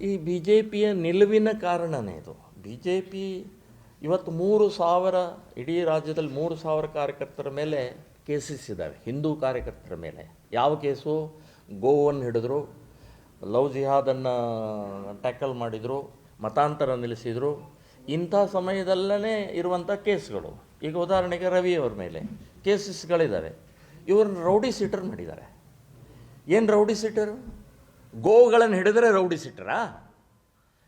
ಈ B J ಪಿಯ ನಿಲುವಿನ ಕಾರಣನೇ ಇದು. ಬಿ ಜೆ ಪಿ ಇವತ್ತು ಮೂರು ಸಾವಿರ, ಇಡೀ ರಾಜ್ಯದಲ್ಲಿ ಮೂರು ಸಾವಿರ ಕಾರ್ಯಕರ್ತರ ಮೇಲೆ ಕೇಸಸ್ ಇದ್ದಾವೆ ಹಿಂದೂ ಕಾರ್ಯಕರ್ತರ ಮೇಲೆ. ಯಾವ ಕೇಸು? ಗೋವನ್ನು ಹಿಡಿದ್ರು, ಲವ್ ಜಿಹಾದನ್ನು ಟ್ಯಾಕಲ್ ಮಾಡಿದರು, ಮತಾಂತರ ನಿಲ್ಲಿಸಿದರು. ಇಂಥ ಸಮಯದಲ್ಲೇ ಇರುವಂಥ ಕೇಸ್ಗಳು. ಈಗ ಉದಾಹರಣೆಗೆ ರವಿ ಅವ್ರ ಮೇಲೆ ಕೇಸಸ್ಗಳಿದ್ದಾವೆ ಇವ್ರನ್ನ ರೌಡಿ ಸಿಟರ್ ಮಾಡಿದ್ದಾರೆ. ಏನು ರೌಡಿ ಸೀಟರು? ಗೋವುಗಳನ್ನು ಹಿಡಿದ್ರೆ ರೌಡಿಸಿಟ್ರ? ಸೀಟರಾ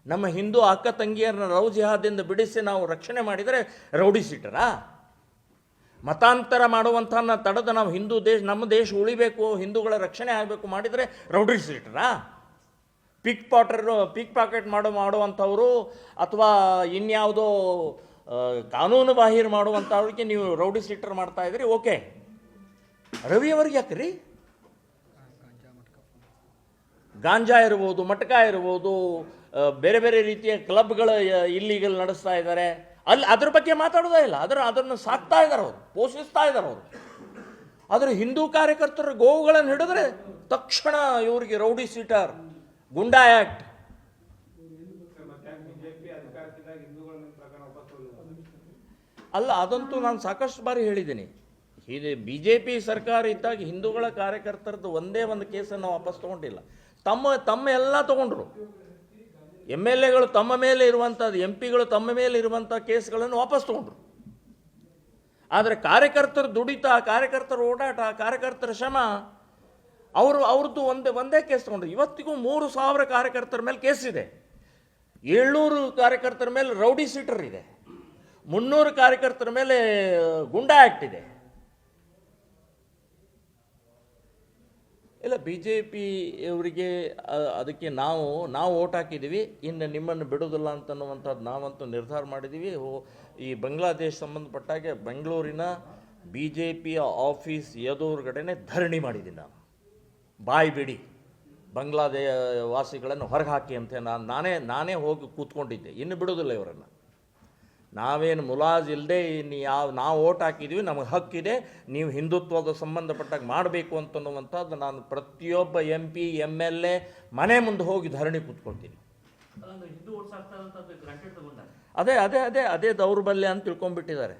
ನಮ್ಮ ಹಿಂದೂ ಅಕ್ಕ ತಂಗಿಯರನ್ನ ರೌ ಜಿಹಾದಿಂದ ಬಿಡಿಸಿ ನಾವು ರಕ್ಷಣೆ ಮಾಡಿದರೆ ರೌಡಿಸಿಟ್ರ? ಸೀಟರಾ ಮತಾಂತರ ಮಾಡುವಂಥ ತಡೆದು ನಾವು ಹಿಂದೂ ದೇಶ, ನಮ್ಮ ದೇಶ ಉಳಿಬೇಕು, ಹಿಂದೂಗಳ ರಕ್ಷಣೆ ಆಗಬೇಕು ಮಾಡಿದರೆ ರೌಡಿಸಿಟ್ರ? ಸೀಟರಾ ಪಿಕ್ ಪಾಟರು ಪಿಕ್ ಪಾಕೆಟ್ ಮಾಡೋ, ಮಾಡುವಂಥವರು ಅಥವಾ ಇನ್ಯಾವುದೋ ಕಾನೂನು ಬಾಹಿರ ಮಾಡುವಂಥವ್ರಿಗೆ ನೀವು ರೌಡಿ ಸೀಟರ್ ಮಾಡ್ತಾ ಇದ್ರಿ, ಓಕೆ. ರವಿ ಯಾಕೆ ಯಾಕ್ರಿ? ಗಾಂಜಾ ಇರ್ಬೋದು, ಮಟಕ ಇರ್ಬೋದು ಬೇರೆ ಬೇರೆ ರೀತಿಯ ಕ್ಲಬ್ಗಳು ಇಲ್ಲಿಗಲ್ ನಡೆಸ್ತಾ ಇದ್ದಾರೆ. ಅಲ್ಲಿ ಅದ್ರ ಬಗ್ಗೆ ಮಾತಾಡೋದೇ ಇಲ್ಲ. ಅದರ, ಅದನ್ನು ಸಾಕ್ತಾ ಇದ್ದಾರೆ ಅವರು, ಪೋಷಿಸ್ತಾ ಇದ್ದಾರೆ ಅವರು. ಆದರೆ ಹಿಂದೂ ಕಾರ್ಯಕರ್ತರು ಗೋವುಗಳನ್ನು ಹಿಡಿದ್ರೆ ತಕ್ಷಣ ಇವರಿಗೆ ರೌಡಿ ಸೀಟರ್, ಗುಂಡಾ ಆ್ಯಕ್ಟ್ ಅಲ್ಲ, ಅದಂತೂ ನಾನು ಸಾಕಷ್ಟು ಬಾರಿ ಹೇಳಿದ್ದೀನಿ. ಇದು ಬಿ ಜೆ ಪಿ ಸರ್ಕಾರ ಇದ್ದಾಗ ಹಿಂದೂಗಳ ಕಾರ್ಯಕರ್ತರದ್ದು ಒಂದೇ ಒಂದು ಕೇಸನ್ನು ವಾಪಸ್ ತಗೊಂಡಿಲ್ಲ. ತಮ್ಮ ತಮ್ಮ ಎಲ್ಲ ತಗೊಂಡ್ರು. ಎಂ ಎಲ್ ಎಗಳು ತಮ್ಮ ಮೇಲೆ ಇರುವಂಥದ್ದು ಎಂ ಪಿಗಳು ತಮ್ಮ ಮೇಲೆ ಇರುವಂಥ ಕೇಸ್ಗಳನ್ನು ವಾಪಸ್ ತಗೊಂಡ್ರು. ಆದರೆ ಕಾರ್ಯಕರ್ತರ ದುಡಿತ, ಕಾರ್ಯಕರ್ತರ ಓಡಾಟ, ಕಾರ್ಯಕರ್ತರ ಶ್ರಮ, ಅವರು, ಅವ್ರದ್ದು ಒಂದೇ ಒಂದೇ ಕೇಸ್ ತಗೊಂಡ್ರು. ಇವತ್ತಿಗೂ ಮೂರು ಸಾವಿರ ಕಾರ್ಯಕರ್ತರ ಮೇಲೆ ಕೇಸ್ ಇದೆ. ಏಳ್ನೂರು ಕಾರ್ಯಕರ್ತರ ಮೇಲೆ ರೌಡಿ ಸೀಟರ್ ಇದೆ. ಮುನ್ನೂರು ಕಾರ್ಯಕರ್ತರ ಮೇಲೆ ಗುಂಡಾ ಆ್ಯಕ್ಟ್ ಇದೆ. ಇಲ್ಲ ಬಿ ಜೆ ಪಿ ಅವರಿಗೆ ಅದಕ್ಕೆ ನಾವು ನಾವು ಓಟ್ ಹಾಕಿದ್ದೀವಿ, ಇನ್ನು ನಿಮ್ಮನ್ನು ಬಿಡೋದಿಲ್ಲ ಅಂತನ್ನುವಂಥದ್ದು ನಾವಂತೂ ನಿರ್ಧಾರ ಮಾಡಿದ್ದೀವಿ. ಈ ಬಾಂಗ್ಲಾದೇಶ ಸಂಬಂಧಪಟ್ಟಾಗೆ ಬೆಂಗಳೂರಿನ ಬಿ ಜೆ ಪಿಯ ಆಫೀಸ್ ಎದುರುಗಡೆನೆ ಧರಣಿ ಮಾಡಿದ್ದೀನಿ ನಾನು ಬಾಯಿ ಬಿಡಿ ಬಾಂಗ್ಲಾದೇ ವಾಸಿಗಳನ್ನು ಹೊರಗೆ ಹಾಕಿ ಅಂತ ನಾನು, ನಾನೇ ನಾನೇ ಹೋಗಿ ಕೂತ್ಕೊಂಡಿದ್ದೆ. ಇನ್ನು ಬಿಡೋದಿಲ್ಲ ಇವರನ್ನು. ನಾವೇನು ಮುಲಾಜ್ ಇಲ್ಲದೆ ಇನ್ನು ಯಾವ ನಾವು ಓಟ್ ಹಾಕಿದ್ದೀವಿ ನಮಗೆ ಹಕ್ಕಿದೆ ನೀವು ಹಿಂದುತ್ವದ ಸಂಬಂಧಪಟ್ಟಾಗ ಮಾಡಬೇಕು ಅಂತನ್ನುವಂಥದ್ದು ನಾನು ಪ್ರತಿಯೊಬ್ಬ M P M L A ಮನೆ ಮುಂದೆ ಹೋಗಿ ಧರಣಿ ಕೂತ್ಕೊಳ್ತೀನಿ. ಅದೇ ಅದೇ ಅದೇ ಅದೇ ದೌರ್ಬಲ್ಯ ಅಂತ ತಿಳ್ಕೊಂಡ್ಬಿಟ್ಟಿದ್ದಾರೆ.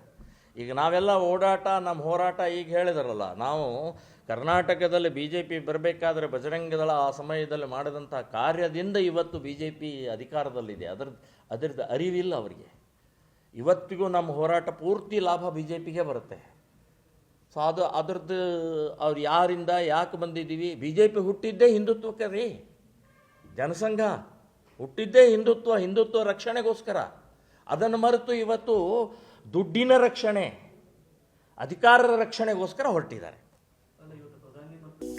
ಈಗ ನಾವೆಲ್ಲ ಓಡಾಟ ನಮ್ಮ ಹೋರಾಟ ಈಗ ಹೇಳಿದಾರಲ್ಲ ನಾವು ಕರ್ನಾಟಕದಲ್ಲಿ ಬಿ ಜೆ ಪಿ ಬರಬೇಕಾದ್ರೆ ಬಜರಂಗದಳ ಆ ಸಮಯದಲ್ಲಿ ಮಾಡಿದಂಥ ಕಾರ್ಯದಿಂದ ಇವತ್ತು ಬಿ ಜೆ ಪಿ ಅಧಿಕಾರದಲ್ಲಿದೆ. ಅದರ ಅದರದ್ದು ಅರಿವಿಲ್ಲ ಅವರಿಗೆ. ಇವತ್ತಿಗೂ ನಮ್ಮ ಹೋರಾಟ ಪೂರ್ತಿ ಲಾಭ ಬಿ ಜೆ ಪಿಗೆ ಬರುತ್ತೆ. ಸೊ ಅದು ಅದ್ರದ್ದು ಅವ್ರು ಯಾರಿಂದ ಯಾಕೆ ಬಂದಿದ್ದೀವಿ? ಬಿ ಜೆ ಪಿ ಹುಟ್ಟಿದ್ದೇ ಹಿಂದುತ್ವಕ್ಕೆ ರೀ. ಜನಸಂಘ ಹುಟ್ಟಿದ್ದೇ ಹಿಂದುತ್ವ ಹಿಂದುತ್ವ ರಕ್ಷಣೆಗೋಸ್ಕರ. ಅದನ್ನು ಮರೆತು ಇವತ್ತು ದುಡ್ಡಿನ ರಕ್ಷಣೆ ಅಧಿಕಾರರ ರಕ್ಷಣೆಗೋಸ್ಕರ ಹೊರಟಿದ್ದಾರೆ.